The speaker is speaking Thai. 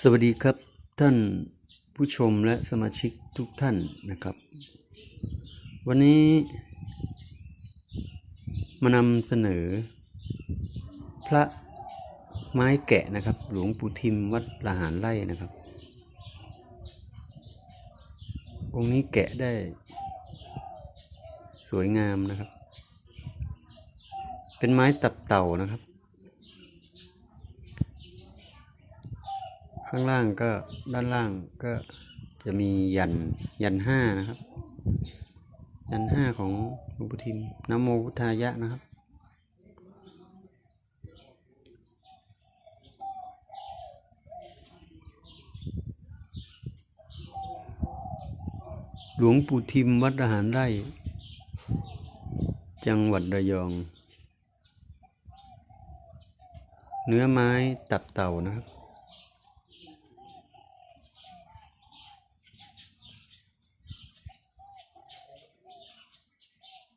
สวัสดีครับท่านผู้ชมและสมาชิกทุกท่านนะครับ วันนี้มานำเสนอ พระไม้แกะนะครับ หลวงปู่ทิมวัดละหารไร่นะครับ องค์นี้แกะได้ สวยงามนะครับ เป็นไม้ตับเต่านะครับ ข้างล่างก็ด้านล่างก็จะมียันยันห้านะครับ ยันห้าของหลวงปู่ทิมนโมพุทธายะนะครับ หลวงปู่ทิมวัดอาหารไร่จังหวัดระยอง เนื้อไม้ตับเต่านะครับ